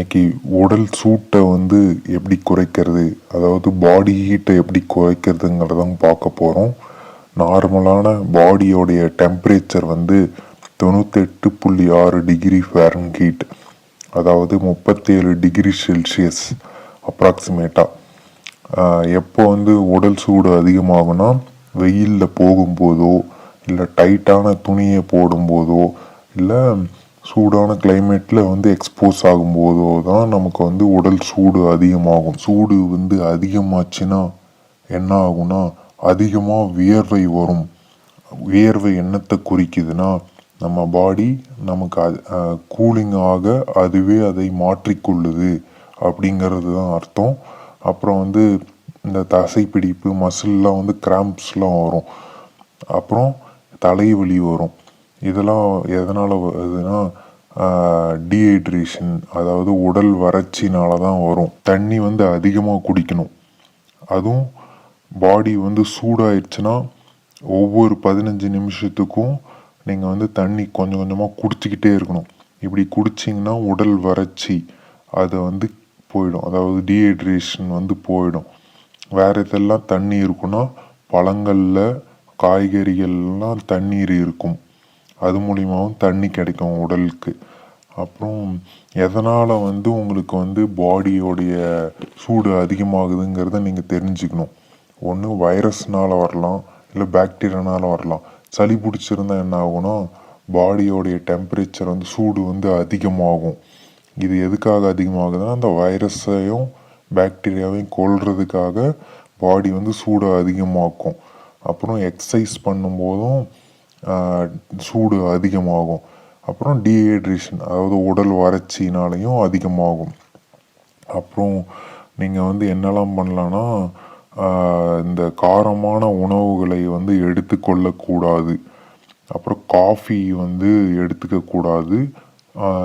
இன்னைக்கு உடல் சூட்டை வந்து எப்படி குறைக்கிறது அதாவது பாடி ஹீட்டை எப்படி குறைக்கிறதுங்கிறதான் பார்க்க போகிறோம் நார்மலான பாடியோடைய டெம்பரேச்சர் வந்து தொண்ணூத்தெட்டு புள்ளி ஆறு டிகிரி ஃபேரன்ஹீட் அதாவது முப்பத்தேழு டிகிரி செல்சியஸ் அப்ராக்சிமேட்டாக எப்போ வந்து உடல் சூடு அதிகமாகும்னா வெயிலில் போகும்போதோ இல்லை டைட்டான துணியை போடும்போதோ இல்லை சூடான கிளைமேட்டில் வந்து எக்ஸ்போஸ் ஆகும்போதோ தான் நமக்கு வந்து உடல் சூடு அதிகமாகும். சூடு வந்து அதிகமாச்சுன்னா என்ன ஆகும்னா அதிகமாக வியர்வை வரும். வியர்வை என்னத்தை குறிக்குதுன்னா நம்ம பாடி நமக்கு அது கூலிங் ஆக அதுவே அதை மாற்றிக்கொள்ளுது அப்படிங்கிறது தான் அர்த்தம். அப்புறம் வந்து இந்த தசைப்பிடிப்பு மசில்லாம் வந்து கிராம்ப்ஸ்லாம் வரும். அப்புறம் தலைவலி வரும். இதெல்லாம் எதனால் வருதுன்னா டீஹைட்ரேஷன் அதாவது உடல் வறட்சினால தான் வரும். தண்ணி வந்து அதிகமாக குடிக்கணும். அதுவும் பாடி வந்து சூடாயிடுச்சுன்னா ஒவ்வொரு பதினஞ்சு நிமிஷத்துக்கும் நீங்கள் வந்து தண்ணி கொஞ்சம் கொஞ்சமாக குடிச்சிக்கிட்டே இருக்கணும். இப்படி குடிச்சிங்கன்னா உடல் வறட்சி அது வந்து போயிடும். அதாவது டீஹைட்ரேஷன் வந்து போயிடும். வேறு இதெல்லாம் தண்ணி இருக்குன்னா பழங்களில் காய்கறிகள்லாம் தண்ணீர் இருக்கும். அது மூலியமாகவும் தண்ணி கிடைக்கும் உடலுக்கு. அப்புறம் எதனால் வந்து உங்களுக்கு வந்து பாடியோடைய சூடு அதிகமாகுதுங்கிறத நீங்கள் தெரிஞ்சுக்கணும். ஒன்று வைரஸ்னால் வரலாம் இல்லை பாக்டீரியானால வரலாம். சளி பிடிச்சிருந்தா என்ன ஆகும்னா பாடியோடைய டெம்பரேச்சர் வந்து சூடு வந்து அதிகமாகும். இது எதுக்காக அதிகமாகுதுன்னா அந்த வைரஸையும் பாக்டீரியாவையும் கொள்றதுக்காக பாடி வந்து சூடை அதிகமாக்கும். அப்புறம் எக்ஸசைஸ் பண்ணும்போதும் சூடு அதிகமாகும். அப்புறம் டீஹைட்ரேஷன் அதாவது உடல் வறட்சினாலையும் அதிகமாகும். அப்புறம் நீங்கள் வந்து என்னெல்லாம் பண்ணலான்னா இந்த காரமான உணவுகளை வந்து எடுத்துக்கொள்ளக்கூடாது அப்புறம் காஃபி வந்து எடுத்துக்கக்கூடாது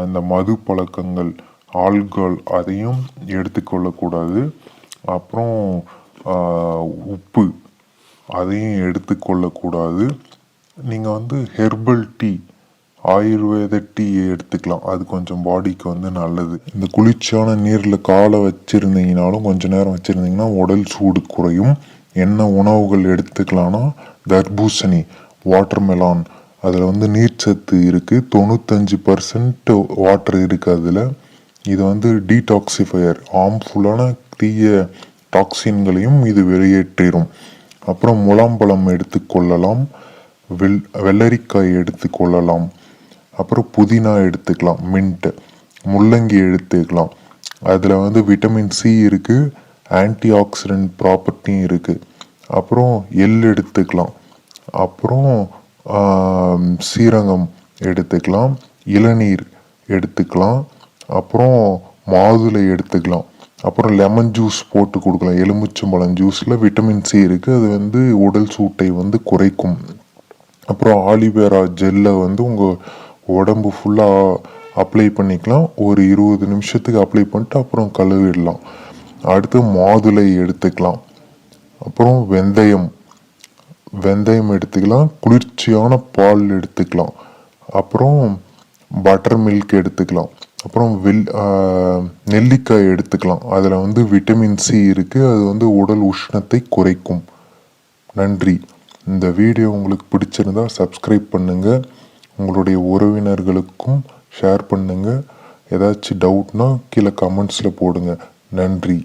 இந்த மது பழக்கங்கள் ஆல்கோல் அதையும் எடுத்துக்கொள்ளக்கூடாது அப்புறம் உப்பு அதையும் எடுத்துக்கொள்ளக்கூடாது நீங்கள் வந்து ஹெர்பல் டீ ஆயுர்வேத டீயை எடுத்துக்கலாம். அது கொஞ்சம் பாடிக்கு வந்து நல்லது. இந்த குளிர்ச்சியான நீரில் காலை வச்சுருந்தீங்கனாலும் கொஞ்ச நேரம் வச்சுருந்தீங்கன்னா உடல் சூடு குறையும். என்ன உணவுகள் எடுத்துக்கலாம்னா தர்பூசணி வாட்டர்மெலான் அதில் வந்து நீர்ச்சத்து இருக்குது தொண்ணூத்தஞ்சு பர்சன்ட் வாட்டர் இருக்குது அதில். இது வந்து டீடாக்சிஃபையர் ஹார்ம்ஃபுல்லான தீய டாக்ஸின்களையும் இது வெளியேற்றிடும் அப்புறம் முலாம்பழம் எடுத்துக்கொள்ளலாம் வெள் வெள்ளரிக்காய் எடுத்துக்கொள்ளலாம் அப்புறம் புதினா எடுத்துக்கலாம் மின்ட்டு முள்ளங்கி எடுத்துக்கலாம். அதில் வந்து விட்டமின் சி இருக்குது ஆன்டி ஆக்சிடென்ட் ப்ராப்பர்ட்டியும் இருக்குது அப்புறம் எள் எடுத்துக்கலாம். அப்புறம் சீரகம் எடுத்துக்கலாம் இளநீர் எடுத்துக்கலாம். அப்புறம் மாதுளை எடுத்துக்கலாம். அப்புறம் லெமன் ஜூஸ் போட்டு கொடுக்கலாம். எலுமிச்சம்பழம் ஜூஸில் விட்டமின் சி இருக்குது அது வந்து உடல் சூட்டை வந்து குறைக்கும். அப்புறம் ஆலிவேரா ஜெல்லை வந்து உங்கள் உடம்பு ஃபுல்லாக அப்ளை பண்ணிக்கலாம். ஒரு இருபது நிமிஷத்துக்கு அப்ளை பண்ணிட்டு அப்புறம் கழுவிடலாம். அடுத்து மாதுளை எடுத்துக்கலாம். அப்புறம் வெந்தயம். வெந்தயம் எடுத்துக்கலாம். குளிர்ச்சியான பால் எடுத்துக்கலாம். அப்புறம் பட்டர் மில்க் எடுத்துக்கலாம். அப்புறம் வெல் நெல்லிக்காய் எடுத்துக்கலாம். அதில் வந்து விட்டமின் சி இருக்குது அது வந்து உடல் உஷ்ணத்தை குறைக்கும். நன்றி. இந்த வீடியோ உங்களுக்கு பிடிச்சிருந்தா சப்ஸ்கிரைப் பண்ணுங்கள் உங்களுடைய உறவினர்களுக்கும் ஷேர் பண்ணுங்கள் ஏதாச்சும் டவுட்னால் கீழே கமெண்ட்ஸில் போடுங்க. நன்றி.